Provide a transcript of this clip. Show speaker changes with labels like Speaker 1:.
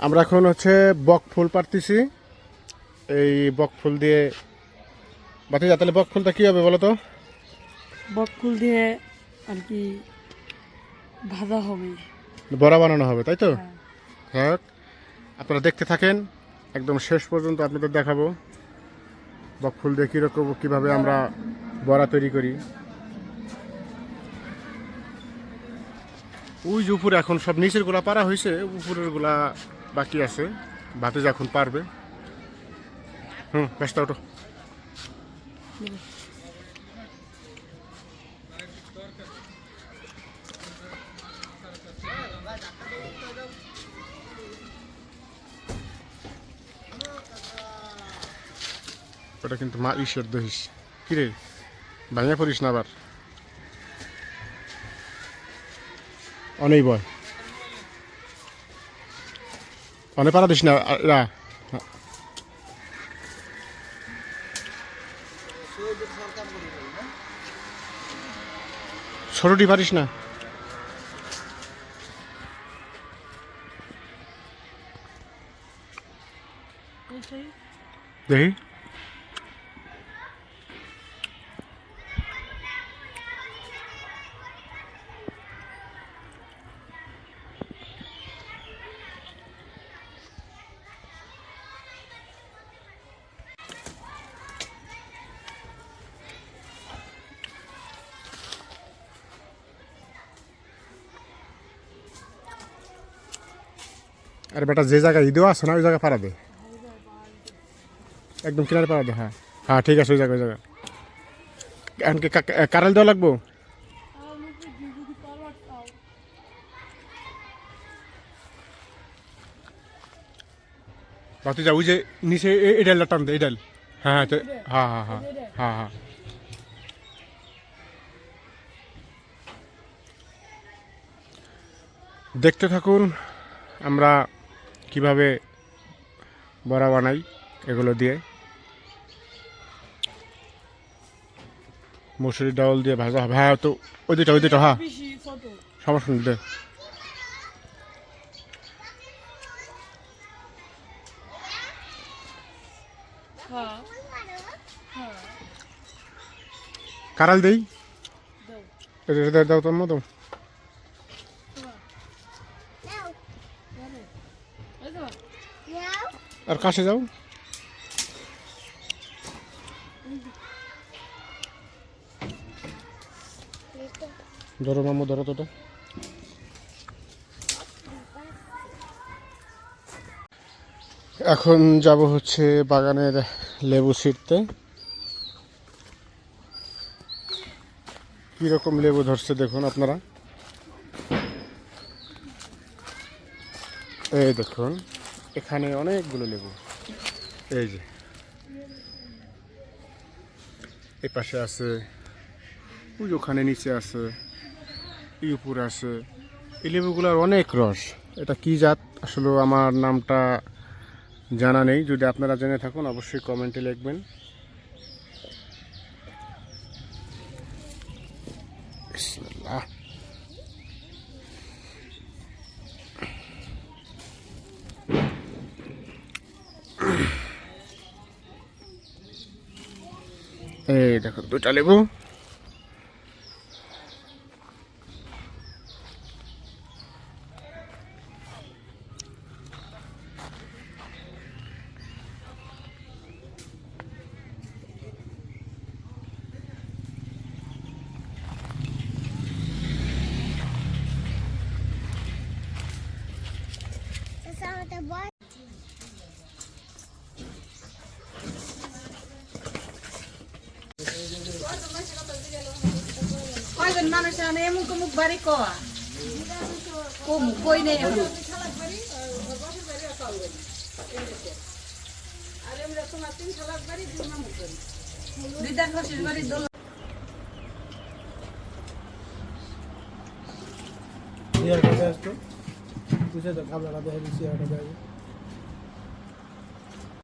Speaker 1: আমরা এখন হচ্ছে বক ফুল পারতেছি এই বক ফুল দিয়ে বাতিজা তাহলে বক ফুলটা কী হবে বলো তো?
Speaker 2: বক ফুল দিয়ে আর কি ভাজা হবে।
Speaker 1: বড়া বানানো হবে তাই তো?
Speaker 2: হ্যাঁ।
Speaker 1: হ্যাঁ। আপনারা দেখতে থাকেন একদম শেষ পর্যন্ত আপনাদের দেখাবো। বক ফুল দিয়ে কীরকম কীভাবে আমরা বড়া তৈরি করি। ওই যে উপরে এখন সব নিচেরগুলা পারা হয়েছে উপরেরগুলা বাকি আছে। ভাতে যখন পারবে। হুম, ব্যস্ত ওটো ওটা কিন্তু মা ঈশ্বর দহিস। কিরে ভাঙিয়া পড়িস না আবার? অনেক বয়। অনেক পারা দিস না রা ছোটটি পারিস না দেখি আরে বেটা যে জায়গায় ঈদেও আছে না, ওই জায়গায় পারা দে। একদম কিনারে পারা দে হ্যাঁ। হ্যাঁ ঠিক আছে, ওই জায়গায় ওই জায়গায়। এখন কি কা- কারেল দেওয়া লাগবো? বাতি যা ওই যে নিচে এই ডালটা টান দে, এই ডাল। হ্যাঁ হ্যাঁ হ্যাঁ হ্যাঁ হ্যাঁ হ্যাঁ হ্যাঁ। দেখতে থাকুন, আমরা কীভাবে বড়া বানাই এগুলো দিয়ে? মুসুরি ডাউল দিয়ে ভাজা হবে। হ্যাঁ তো ওই দুইটা ওই দুইটা হ্যাঁ। সমস্যা নেই দে। কারাল দেই?
Speaker 2: দাও।
Speaker 1: তোর মতো
Speaker 2: এই তো
Speaker 1: আর কাছে যাও। ধরো মামু, ধরো তোটা। এখন যাব হচ্ছে বাগানের লেবু ছিঁড়তে। কীরকম লেবু ধরছে দেখুন আপনারা। এই দেখুন। এখানে অনেকগুলো লেবু। এই যে। এই পাশে আছে, ওই ওখানে নিচে আছে এই উপরে আছে। এই লেবুগুলোর অনেক রস। এটা কি জাত? আসলে আমার নামটা জানা নেই। যদি আপনারা জেনে থাকুন, অবশ্যই কমেন্টে লিখবেন। এই দেখো দুটা লেবু
Speaker 3: কয়জন মানুষ আনে এমন মুখ বাড়ি কয়া? কম কই নেই দিদার শ্বশুর বাড়ি দোল
Speaker 4: চেয়ারটা আসতো বুঝে তো খাবলাটা দেখে চেয়ারটা দেখে